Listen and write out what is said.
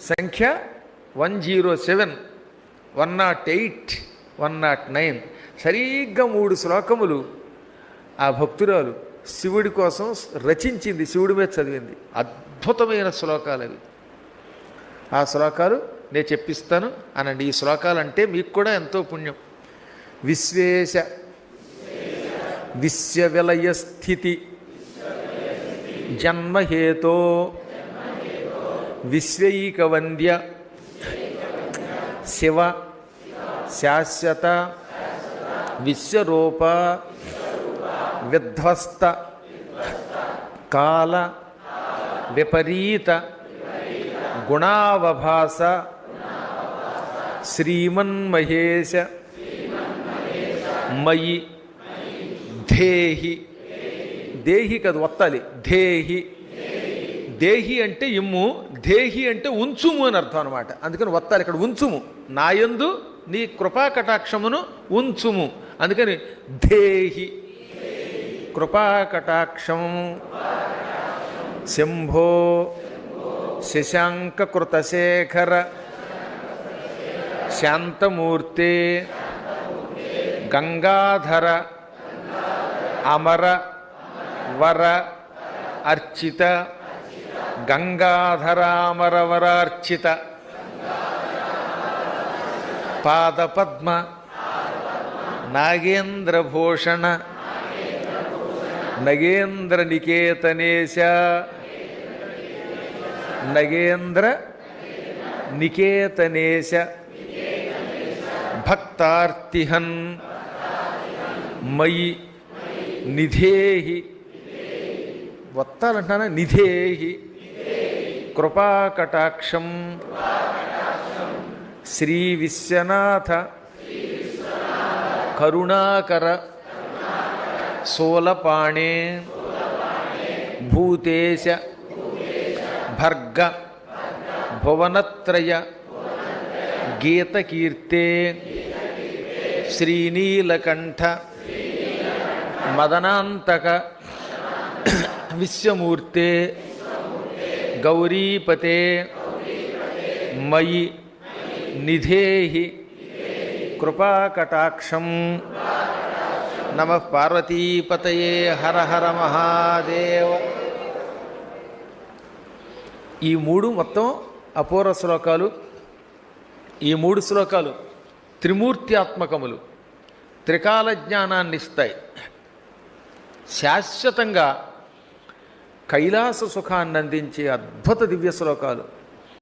సంఖ్య one zero seven one nought eight one nought nine. సరిగ్గా మూడు శ్లోకములు ఆ భక్తురాలు శివుడి కోసం రచించింది శివుడి మీద చదివింది. అద్భుతమైన శ్లోకాలు అవి. ఆ శ్లోకాలు నేను చెప్పిస్తాను అనండి. ఈ శ్లోకాలు అంటే మీకు కూడా ఎంతో పుణ్యం. విశ్వేశ విశ్వవిలయ స్థితి జన్మహేతో విశ్వైకవంద్య శివ శాశ్వత విశ్వరూప విధ్వస్త కాల విపరీత గుణావభాస శ్రీమన్మహేశ మయి ధేహి దేహి కదా ఒత్తాలి. ధేహి దేహి అంటే ఇమ్ము దేహి అంటే ఉంచుము అని అర్థం అనమాట అందుకని వత్తాలి ఇక్కడ ఉంచుము. నాయందు నీ కృపా కటాక్షమును ఉంచుము. అందుకని దేహి. కృపా కటాక్షం శంభో. శశాంక కృతశేఖర గంగాధర. అమర. వర. అర్చిత. గంగాధరామరవరార్చిత. పాదపద్మ. నాగేంద్రభూషణ. నగేంద్ర నికేతనేశ నగేంద్ర నికేతనేశ. భక్తార్తిహన్. మయి నిధేహి. వత్తాలంటానా నిధేహి. कृपाकटाक्ष श्री विश्वनाथ करुणाकर। सोलपाणे। भूतेश। भर्ग। भुवनत्रय। गीतकीर्ते। श्रीनीलकण्ठ। मदनान्तक। विश्वमूर्ते। గౌరీపతే మయి నిధేహి కృపాకటాక్షం. నమ పార్వతీపతయే హర హర మహాదేవ. ఈ మూడు మొత్తం అపూర్వ శ్లోకాలు ఈ మూడు శ్లోకాలు త్రిమూర్త్యాత్మకములు త్రికాల జ్ఞానాన్ని ఇస్తాయి శాశ్వతంగా కైలాస సుఖాన్ని అందించే అద్భుత దివ్య శ్లోకాలు.